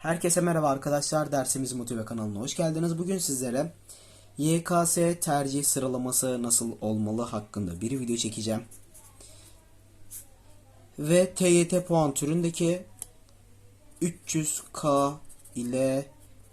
Herkese merhaba arkadaşlar. Dersimiz Motive kanalına hoş geldiniz. Bugün sizlere YKS tercih sıralaması nasıl olmalı hakkında bir video çekeceğim. Ve TYT puan türündeki 300K ile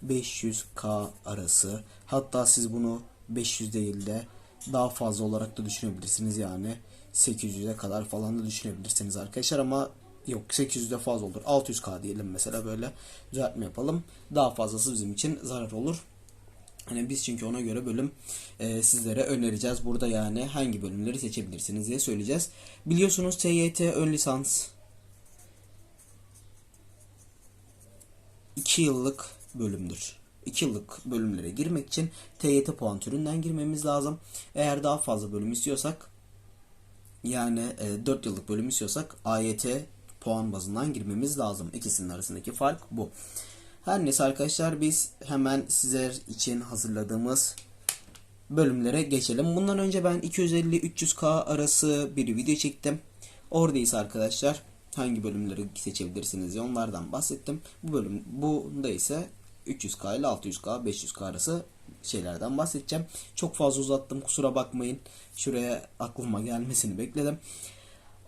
500K arası. Hatta siz bunu 500 değil de daha fazla olarak da düşünebilirsiniz yani 800'e kadar falan da düşünebilirsiniz arkadaşlar ama yok 800'de fazla olur 600k diyelim mesela böyle düzeltme yapalım daha fazlası bizim için zarar olur Hani biz çünkü ona göre bölüm e, sizlere önereceğiz. Burada yani hangi bölümleri seçebilirsiniz diye söyleyeceğiz. Biliyorsunuz TYT ön lisans 2 yıllık bölümdür. 2 yıllık bölümlere girmek için TYT puan türünden girmemiz lazım. Eğer daha fazla bölüm istiyorsak yani e, 4 yıllık bölüm istiyorsak AYT puan bazından girmemiz lazım. İkisinin arasındaki fark bu. Her neyse arkadaşlar biz hemen sizler için hazırladığımız bölümlere geçelim. Bundan önce ben 250-300K arası bir video çektim. Oradaysa arkadaşlar hangi bölümleri seçebilirsiniz diye onlardan bahsettim. Bu bölüm bunda ise 300K ile 600K 500K arası şeylerden bahsedeceğim. Çok fazla uzattım kusura bakmayın. Şuraya aklıma gelmesini bekledim.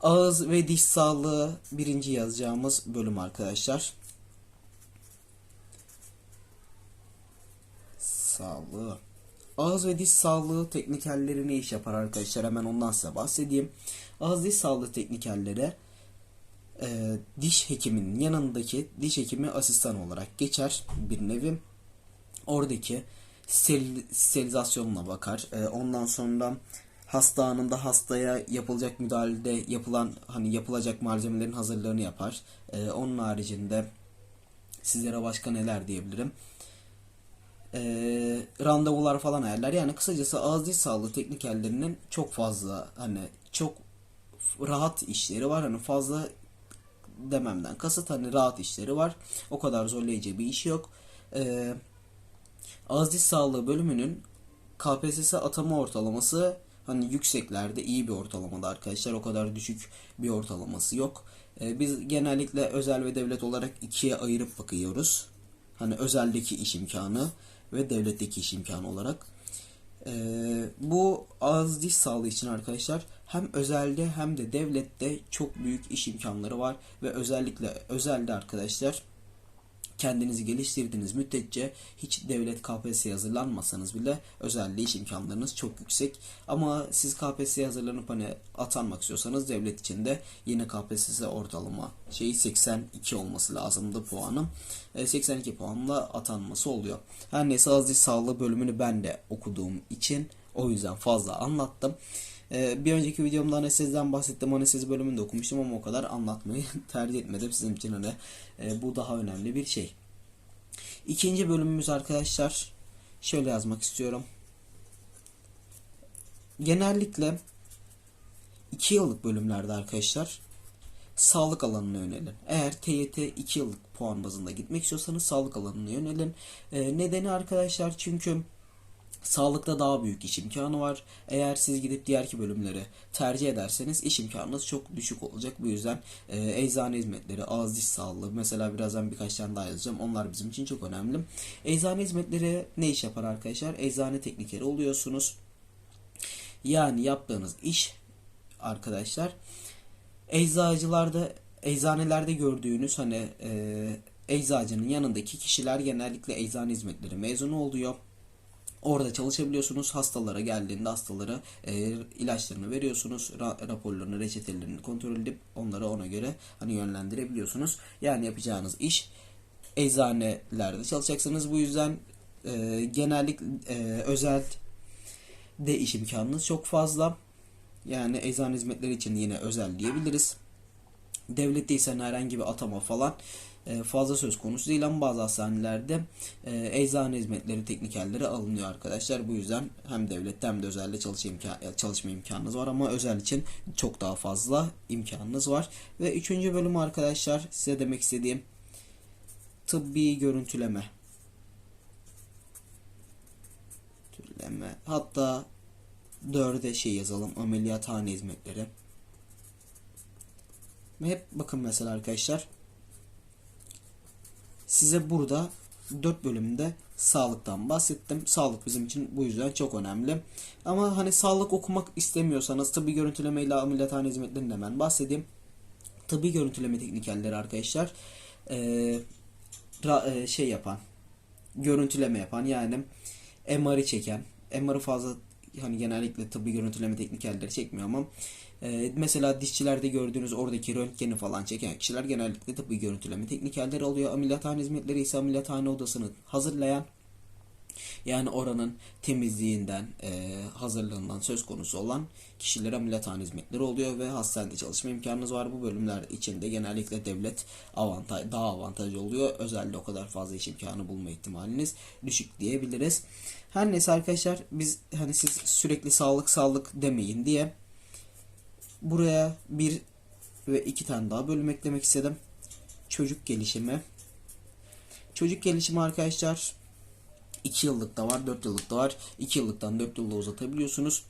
Ağız ve diş sağlığı birinci yazacağımız bölüm arkadaşlar. Sağlığı. Ağız ve diş sağlığı teknikerleri ne iş yapar arkadaşlar? Hemen ondan size bahsedeyim. Ağız diş sağlığı teknikerleri e, diş hekiminin yanındaki diş hekimi asistan olarak geçer bir nevi. Oradaki steril, sterilizasyonuna bakar. E, ondan sonra hasta anında hastaya yapılacak müdahalede yapılan hani yapılacak malzemelerin hazırlığını yapar. E, onun haricinde sizlere başka neler diyebilirim? E, randevular falan ayarlar. Yani kısacası ağız diş sağlığı teknikerlerinin çok fazla hani çok rahat işleri var. Hani fazla dememden kasıt hani rahat işleri var. O kadar zorlayıcı bir iş yok. Ee, ağız diş sağlığı bölümünün KPSS atama ortalaması hani yükseklerde iyi bir ortalamada arkadaşlar. O kadar düşük bir ortalaması yok. Ee, biz genellikle özel ve devlet olarak ikiye ayırıp bakıyoruz. Hani özeldeki iş imkanı ve devletteki iş imkanı olarak. Ee, bu ağız diş sağlığı için arkadaşlar hem özelde hem de devlette çok büyük iş imkanları var ve özellikle özelde arkadaşlar kendinizi geliştirdiğiniz müddetçe hiç devlet KPSS'ye hazırlanmasanız bile özelde iş imkanlarınız çok yüksek. Ama siz KPSS'ye hazırlanıp hani atanmak istiyorsanız devlet içinde yine KPSS ortalama şeyi 82 olması lazımdı puanım. E, 82 puanla atanması oluyor. Her neyse diş sağlığı bölümünü ben de okuduğum için o yüzden fazla anlattım. Ee, bir önceki videomda anesteziden bahsettim. Anestezi bölümünde okumuştum ama o kadar anlatmayı tercih etmedim. Sizin için hani e, bu daha önemli bir şey. İkinci bölümümüz arkadaşlar şöyle yazmak istiyorum. Genellikle 2 yıllık bölümlerde arkadaşlar sağlık alanına yönelin. Eğer TYT 2 yıllık puan bazında gitmek istiyorsanız sağlık alanına yönelin. Ee, nedeni arkadaşlar çünkü Sağlıkta daha büyük iş imkanı var. Eğer siz gidip diğer ki bölümleri tercih ederseniz iş imkanınız çok düşük olacak. Bu yüzden e, eczane hizmetleri, ağız diş sağlığı mesela birazdan birkaç tane daha yazacağım. Onlar bizim için çok önemli. Eczane hizmetleri ne iş yapar arkadaşlar? Eczane teknikeri oluyorsunuz. Yani yaptığınız iş arkadaşlar eczacılarda eczanelerde gördüğünüz hani e, eczacının yanındaki kişiler genellikle eczane hizmetleri mezunu oluyor. Orada çalışabiliyorsunuz. Hastalara geldiğinde hastalara e, ilaçlarını veriyorsunuz. Ra- raporlarını, reçetelerini kontrol edip onları ona göre hani yönlendirebiliyorsunuz. Yani yapacağınız iş eczanelerde çalışacaksınız. Bu yüzden e, genellikle özel de iş imkanınız çok fazla. Yani eczane hizmetleri için yine özel diyebiliriz. Devlette ise herhangi bir atama falan fazla söz konusu değil ama bazı hastanelerde e, eczane hizmetleri teknikerleri alınıyor arkadaşlar. Bu yüzden hem devlette hem de özelde çalışma, imkan, çalışma imkanınız var ama özel için çok daha fazla imkanınız var. Ve üçüncü bölüm arkadaşlar size demek istediğim tıbbi görüntüleme. Görüntüleme. Hatta dörde şey yazalım ameliyathane hizmetleri. Hep bakın mesela arkadaşlar size burada 4 bölümde sağlıktan bahsettim. Sağlık bizim için bu yüzden çok önemli. Ama hani sağlık okumak istemiyorsanız tıbbi görüntüleme ile ameliyathane hizmetlerinden hemen bahsedeyim. Tıbbi görüntüleme teknikerleri arkadaşlar eee, ra- eee, şey yapan görüntüleme yapan yani MR'ı çeken MR'ı fazla hani genellikle tıbbi görüntüleme teknikerleri çekmiyor ama e, mesela dişçilerde gördüğünüz oradaki röntgeni falan çeken kişiler genellikle tıbbi görüntüleme teknikerleri oluyor. Ameliyathane hizmetleri ise ameliyathane odasını hazırlayan yani oranın temizliğinden, e, hazırlığından söz konusu olan kişilere ameliyathane hizmetleri oluyor ve hastanede çalışma imkanınız var. Bu bölümler içinde genellikle devlet avantaj, daha avantajlı oluyor. Özelde o kadar fazla iş imkanı bulma ihtimaliniz düşük diyebiliriz. Her neyse arkadaşlar biz hani siz sürekli sağlık sağlık demeyin diye buraya bir ve iki tane daha bölüm eklemek istedim. Çocuk gelişimi. Çocuk gelişimi arkadaşlar 2 yıllık da var, 4 yıllık da var. 2 yıllıktan 4 yılla uzatabiliyorsunuz.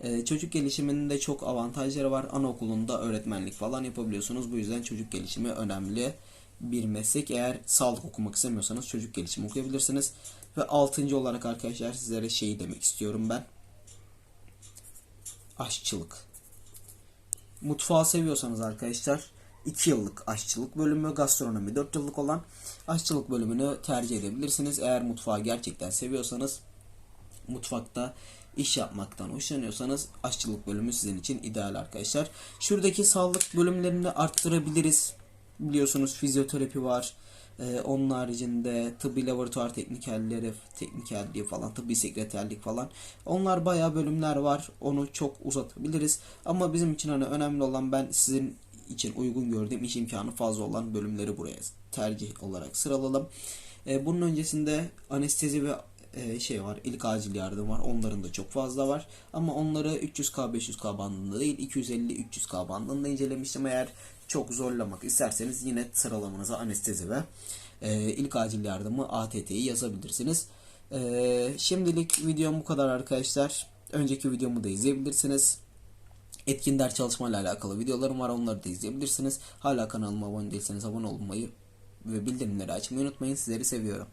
Ee, çocuk gelişiminin de çok avantajları var. Anaokulunda öğretmenlik falan yapabiliyorsunuz. Bu yüzden çocuk gelişimi önemli bir meslek. Eğer sağlık okumak istemiyorsanız çocuk gelişimi okuyabilirsiniz. Ve 6. olarak arkadaşlar sizlere şeyi demek istiyorum ben. Aşçılık. Mutfağı seviyorsanız arkadaşlar 2 yıllık aşçılık bölümü, gastronomi 4 yıllık olan aşçılık bölümünü tercih edebilirsiniz. Eğer mutfağı gerçekten seviyorsanız, mutfakta iş yapmaktan hoşlanıyorsanız aşçılık bölümü sizin için ideal arkadaşlar. Şuradaki sağlık bölümlerini arttırabiliriz. Biliyorsunuz fizyoterapi var. Ee, onun haricinde tıbbi laboratuvar teknikerleri, teknikerliği falan, tıbbi sekreterlik falan. Onlar bayağı bölümler var. Onu çok uzatabiliriz. Ama bizim için hani önemli olan ben sizin için uygun gördüğüm iş imkanı fazla olan bölümleri buraya tercih olarak sıraladım. Ee, bunun öncesinde anestezi ve e, şey var, ilk acil yardım var. Onların da çok fazla var. Ama onları 300K 500K bandında değil 250-300K bandında incelemiştim. Eğer çok zorlamak isterseniz yine sıralamanıza anestezi ve e, ilk acil yardımı ATT'yi yazabilirsiniz. E, şimdilik videom bu kadar arkadaşlar. Önceki videomu da izleyebilirsiniz. Etkin ders çalışmayla alakalı videolarım var. Onları da izleyebilirsiniz. Hala kanalıma abone değilseniz abone olmayı ve bildirimleri açmayı unutmayın. Sizleri seviyorum.